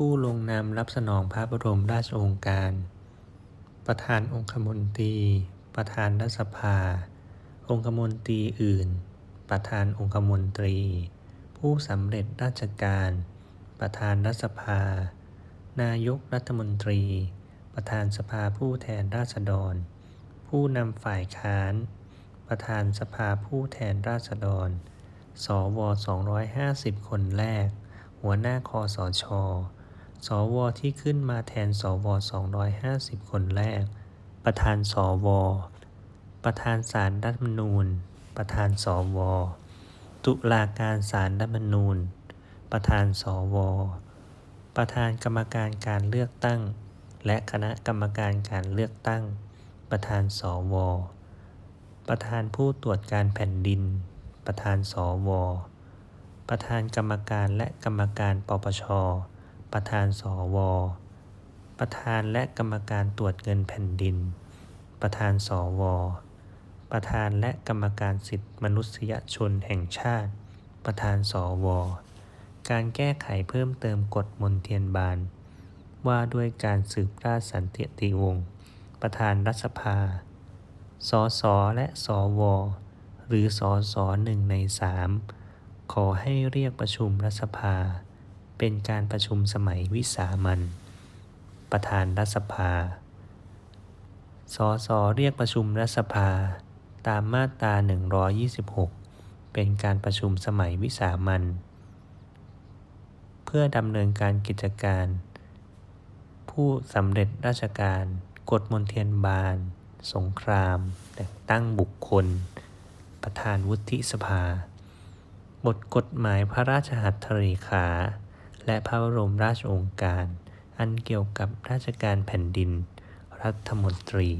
ผู้ลงนามรับสนองพระบรมราชโองการ ประธานองคมนตรี ประธานรัฐสภา องคมนตรีอื่น ประธานองคมนตรี ผู้สำเร็จราชการ ประธานรัฐสภา นายกรัฐมนตรี ประธานสภาผู้แทนราษฎร ผู้นำฝ่ายค้าน ประธานสภาผู้แทนราษฎร สว 250 คนแรก หัวหน้าคอสช สวที่ขึ้นมาแทนสว 250 คนแรก ประธานสว ประธานศาลรัฐธรรมนูญ ประธานสว ตุลาการศาลรัฐธรรมนูญ ประธานสว ประธานกรรมการการเลือกตั้ง และคณะกรรมการการเลือกตั้ง ประธานสว ประธานผู้ตรวจการแผ่นดิน ประธานสว ประธานกรรมการและกรรมการปปช ประธานสว ประธานและกรรมการตรวจเงินแผ่นดิน ประธานสว ประธานและกรรมการสิทธิมนุษยชนแห่งชาติ ประธานสว การแก้ไขเพิ่มเติมกฎมนเทียนบาน ว่าด้วยการสืบราชสันติวงศ์ ประธานรัฐสภา สสและสว หรือสสหนึ่งในสามขอให้เรียกประชุมรัฐสภา เป็นการประชุมสมัยวิสามัญประธานรัฐสภา สสเรียกประชุมรัฐสภา ตามมาตรา 126 เป็นการประชุมสมัยวิสามัญเพื่อดำเนินการกิจการ ผู้สำเร็จราชการ กฎมนเทียนบาน สงคราม แต่งตั้งบุคคล ประธานวุฒิสภา บทกฎหมายพระราชหัตถเลขา และพระบรมราชโองการ อันเกี่ยวกับราชการแผ่นดิน รัฐมนตรี